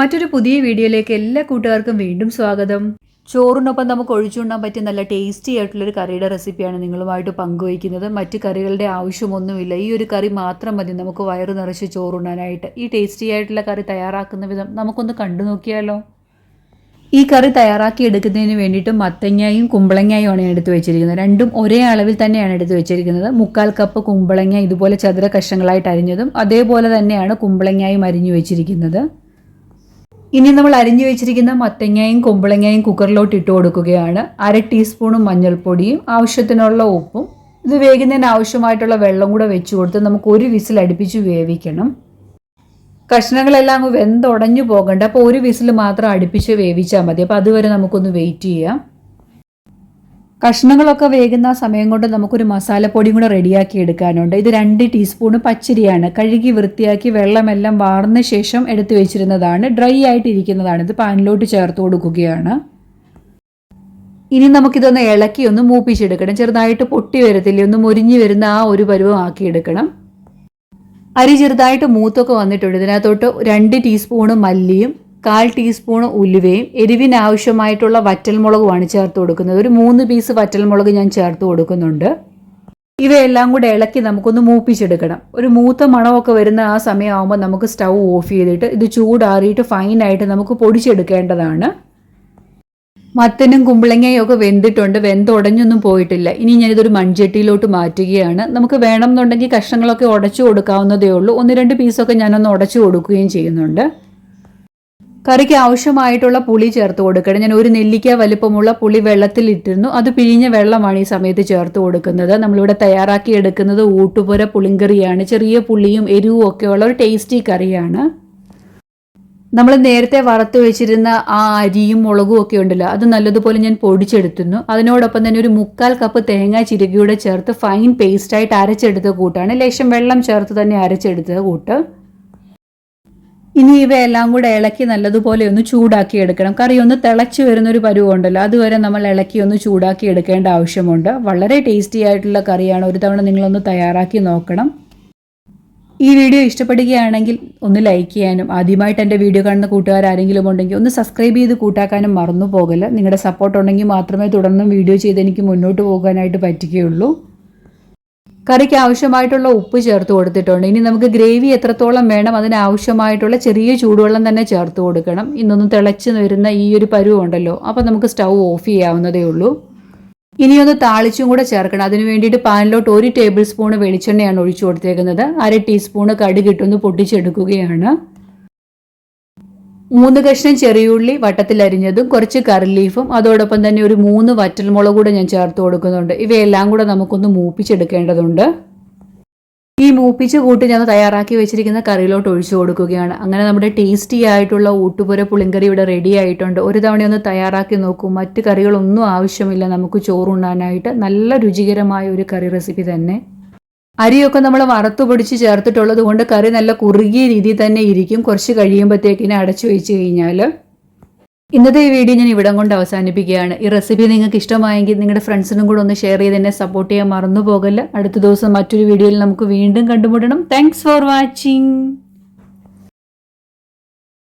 മറ്റൊരു പുതിയ വീഡിയോയിലേക്ക് എല്ലാ കൂട്ടുകാർക്കും വീണ്ടും സ്വാഗതം. ചോറിനൊപ്പം നമുക്ക് ഒഴിച്ചുണ്ണാൻ പറ്റിയ നല്ല ടേസ്റ്റി ആയിട്ടുള്ളൊരു കറിയുടെ റെസിപ്പിയാണ് നിങ്ങളുമായിട്ട് പങ്കുവയ്ക്കുന്നത്. മറ്റ് കറികളുടെ ആവശ്യമൊന്നുമില്ല. ഈ ഒരു കറി മാത്രം മതി. നമുക്ക് വയറ് നിറച്ച് ചോറുണ്ണാനായിട്ട്. ഈ ടേസ്റ്റി ആയിട്ടുള്ള കറി തയ്യാറാക്കുന്ന വിധം നമുക്കൊന്ന് കണ്ടു നോക്കിയാലോ? ഈ കറി തയ്യാറാക്കി എടുക്കുന്നതിന് വേണ്ടിയിട്ട് മത്തങ്ങയും കുമ്പളങ്ങയും ഞാൻ എടുത്തു വെച്ചിരിക്കുന്നത്. രണ്ടും ഒരേ അളവിൽ തന്നെയാണ് എടുത്തു വെച്ചിരിക്കുന്നത്. മുക്കാൽ കപ്പ് കുമ്പളങ്ങ ഇതുപോലെ ചതുര കഷ്ണങ്ങളായിട്ട് അരിഞ്ഞതും അതേപോലെ തന്നെയാണ് കുമ്പളങ്ങയും അരിഞ്ഞു വെച്ചിരിക്കുന്നത്. ഇനി നമ്മൾ അരിഞ്ഞു വെച്ചിരിക്കുന്ന മത്തങ്ങയും കുമ്പളങ്ങയും കുക്കറിലോട്ട് ഇട്ട് കൊടുക്കുകയാണ്. അര ടീസ്പൂണും മഞ്ഞൾപ്പൊടിയും ആവശ്യത്തിനുള്ള ഉപ്പും ഇത് വേകുന്നതിന് ആവശ്യമായിട്ടുള്ള വെള്ളം കൂടെ വെച്ച് കൊടുത്ത് നമുക്ക് ഒരു വിസിൽ അടുപ്പിച്ച് വേവിക്കണം. കഷ്ണങ്ങളെല്ലാം വെന്തുടഞ്ഞു പോകണ്ട. അപ്പോൾ ഒരു വിസിൽ മാത്രം അടുപ്പിച്ച് വേവിച്ചാൽ മതി. അപ്പോൾ അതുവരെ നമുക്കൊന്ന് വെയിറ്റ് ചെയ്യാം. കഷ്ണങ്ങളൊക്കെ വേകുന്ന സമയം കൊണ്ട് നമുക്കൊരു മസാലപ്പൊടിയും കൂടെ റെഡിയാക്കി എടുക്കാനുണ്ട്. ഇത് രണ്ട് ടീസ്പൂൺ പച്ചരിയാണ്. കഴുകി വൃത്തിയാക്കി വെള്ളമെല്ലാം വാർന്ന ശേഷം എടുത്തു വെച്ചിരുന്നതാണ്. ഡ്രൈ ആയിട്ടിരിക്കുന്നതാണ്. ഇത് പാനിലോട്ട് ചേർത്ത് കൊടുക്കുകയാണ്. ഇനി നമുക്കിതൊന്ന് ഇളക്കി ഒന്ന് മൂപ്പിച്ചെടുക്കണം. ചെറുതായിട്ട് പൊട്ടി വരത്തില്ല ഒന്ന് മുരിഞ്ഞു വരുന്ന ആ ഒരു പരുവം ആക്കിയെടുക്കണം. അരി ചെറുതായിട്ട് മൂത്തൊക്കെ വന്നിട്ടുണ്ട്. ഇതിനകത്തോട്ട് രണ്ട് ടീസ്പൂണ് മല്ലിയും കാൽ ടീസ്പൂൺ ഉലുവയും എരിവിനാവശ്യമായിട്ടുള്ള വറ്റൽമുളകുമാണ് ചേർത്ത് കൊടുക്കുന്നത്. ഒരു മൂന്ന് പീസ് വറ്റൽമുളക് ഞാൻ ചേർത്ത് കൊടുക്കുന്നുണ്ട്. ഇവയെല്ലാം കൂടെ ഇളക്കി നമുക്കൊന്ന് മൂപ്പിച്ചെടുക്കണം. ഒരു മൂത്ത മണമൊക്കെ വരുന്ന ആ സമയമാകുമ്പോൾ നമുക്ക് സ്റ്റൗ ഓഫ് ചെയ്തിട്ട് ഇത് ചൂടാറിയിട്ട് ഫൈനായിട്ട് നമുക്ക് പൊടിച്ചെടുക്കേണ്ടതാണ്. മത്തനും കുമ്പളങ്ങയും ഒക്കെ വെന്തിട്ടുണ്ട്. വെന്തുടഞ്ഞൊന്നും പോയിട്ടില്ല. ഇനി ഞാനിതൊരു മൺചട്ടിയിലോട്ട് മാറ്റുകയാണ്. നമുക്ക് വേണമെന്നുണ്ടെങ്കിൽ കഷ്ണങ്ങളൊക്കെ ഉടച്ചു കൊടുക്കാവുന്നതേ ഉള്ളൂ. ഒന്ന് രണ്ട് പീസൊക്കെ ഞാനൊന്ന് ഉടച്ചു കൊടുക്കുകയും ചെയ്യുന്നുണ്ട്. കറിക്ക് ആവശ്യമായിട്ടുള്ള പുളി ചേർത്ത് കൊടുക്കണം. ഞാൻ ഒരു നെല്ലിക്ക വലിപ്പമുള്ള പുളി വെള്ളത്തിൽ ഇട്ടിരുന്നു. അത് പിഴിഞ്ഞ വെള്ളമാണ് ഈ സമയത്ത് ചേർത്ത് കൊടുക്കുന്നത്. നമ്മളിവിടെ തയ്യാറാക്കി എടുക്കുന്നത് ഊട്ടുപുര പുളിങ്കറിയാണ്. ചെറിയ പുളിയും എരിവും ഒക്കെയുള്ള ഒരു ടേസ്റ്റി കറിയാണ്. നമ്മൾ നേരത്തെ വറുത്ത് വെച്ചിരുന്ന ആ അരിയും മുളകും ഒക്കെ ഉണ്ടല്ലോ അത് നല്ലതുപോലെ ഞാൻ പൊടിച്ചെടുത്തുന്നു അതിനോടൊപ്പം തന്നെ ഒരു മുക്കാൽ കപ്പ് തേങ്ങ ചിരകിയുടെ ചേർത്ത് ഫൈൻ പേസ്റ്റായിട്ട് അരച്ചെടുത്ത കൂട്ടാണ്. ലേശം വെള്ളം ചേർത്ത് തന്നെ അരച്ചെടുത്ത കൂട്ട്. ഇനി ഇവയെല്ലാം കൂടെ ഇളക്കി നല്ലതുപോലെ ഒന്ന് ചൂടാക്കി എടുക്കണം. കറി ഒന്ന് തിളച്ച് വരുന്നൊരു പരുവുണ്ടല്ലോ അതുവരെ നമ്മൾ ഇളക്കി ഒന്ന് ചൂടാക്കി എടുക്കേണ്ട ആവശ്യമുണ്ട്. വളരെ ടേസ്റ്റി ആയിട്ടുള്ള കറിയാണ്. ഒരു തവണ നിങ്ങളൊന്ന് തയ്യാറാക്കി നോക്കണം. ഈ വീഡിയോ ഇഷ്ടപ്പെടുകയാണെങ്കിൽ ഒന്ന് ലൈക്ക് ചെയ്യാനും ആദ്യമായിട്ട് എന്റെ വീഡിയോ കാണുന്ന കൂട്ടുകാർ ആരെങ്കിലും ഉണ്ടെങ്കിൽ ഒന്ന് സബ്സ്ക്രൈബ് ചെയ്ത് കൂട്ടാക്കാനും മറന്നു പോകല്ല നിങ്ങളുടെ സപ്പോർട്ട് ഉണ്ടെങ്കിൽ മാത്രമേ തുടർന്നും വീഡിയോ ചെയ്ത് എനിക്ക് മുന്നോട്ട് പോകാനായിട്ട് പറ്റുകയുള്ളൂ. കറിക്ക് ആവശ്യമായിട്ടുള്ള ഉപ്പ് ചേർത്ത് കൊടുത്തിട്ടുണ്ട്. ഇനി നമുക്ക് ഗ്രേവി എത്രത്തോളം വേണം അതിനാവശ്യമായിട്ടുള്ള ചെറിയ ചൂടുവെള്ളം തന്നെ ചേർത്ത് കൊടുക്കണം. ഇന്നൊന്ന് തിളച്ച് വരുന്ന ഈ ഒരു പരുവുണ്ടല്ലോ അപ്പോൾ നമുക്ക് സ്റ്റൗ ഓഫ് ചെയ്യാവുന്നതേ ഉള്ളൂ. ഇനിയൊന്ന് താളിച്ചും കൂടെ ചേർക്കണം. അതിന് വേണ്ടിയിട്ട് പാനിലോട്ട് ഒരു ടേബിൾ സ്പൂൺ വെളിച്ചെണ്ണയാണ് ഒഴിച്ചു കൊടുത്തേക്കുന്നത്. അര ടീസ്പൂണ് കടുകിട്ടൊന്ന് പൊട്ടിച്ചെടുക്കുകയാണ്. മൂന്ന് കഷ്ണം ചെറിയുള്ളി വട്ടത്തിലരിഞ്ഞതും കുറച്ച് കറി ലീഫും അതോടൊപ്പം തന്നെ ഒരു മൂന്ന് വറ്റൽമുളക് കൂടെ ഞാൻ ചേർത്ത് കൊടുക്കുന്നുണ്ട്. ഇവയെല്ലാം കൂടെ നമുക്കൊന്ന് മൂപ്പിച്ചെടുക്കേണ്ടതുണ്ട്. ഈ മൂപ്പിച്ച് കൂട്ടി ഞാൻ തയ്യാറാക്കി വെച്ചിരിക്കുന്ന കറിയിലോട്ട് ഒഴിച്ചു കൊടുക്കുകയാണ്. അങ്ങനെ നമ്മുടെ ടേസ്റ്റി ആയിട്ടുള്ള ഊട്ടുപുര പുളിങ്കറി ഇവിടെ റെഡി ആയിട്ടുണ്ട്. ഒരു തവണ ഒന്ന് തയ്യാറാക്കി നോക്കൂ. മറ്റ് കറികളൊന്നും ആവശ്യമില്ല. നമുക്ക് ചോറുണ്ണാനായിട്ട് നല്ല രുചികരമായ ഒരു കറി റെസിപ്പി തന്നെ. അരിയൊക്കെ നമ്മൾ വറുത്തു പൊടിച്ച് ചേർത്തിട്ടുള്ളത് കൊണ്ട് കറി നല്ല കുറുകിയ രീതിയിൽ തന്നെ ഇരിക്കും. കുറച്ച് കഴിയുമ്പോഴത്തേക്കിനെ അടച്ചു വെച്ച് കഴിഞ്ഞാൽ ഇന്നത്തെ ഈ വീഡിയോ ഞാൻ ഇവിടം കൊണ്ട് അവസാനിപ്പിക്കുകയാണ്. ഈ റെസിപ്പി നിങ്ങൾക്ക് ഇഷ്ടമായെങ്കിൽ നിങ്ങളുടെ ഫ്രണ്ട്സിനും കൂടെ ഒന്ന് ഷെയർ ചെയ്ത് എന്നെ സപ്പോർട്ട് ചെയ്യാൻ മറന്നു പോകല്ല. അടുത്ത ദിവസം മറ്റൊരു വീഡിയോയിൽ നമുക്ക് വീണ്ടും കണ്ടുമുട്ടണം. Thanks for watching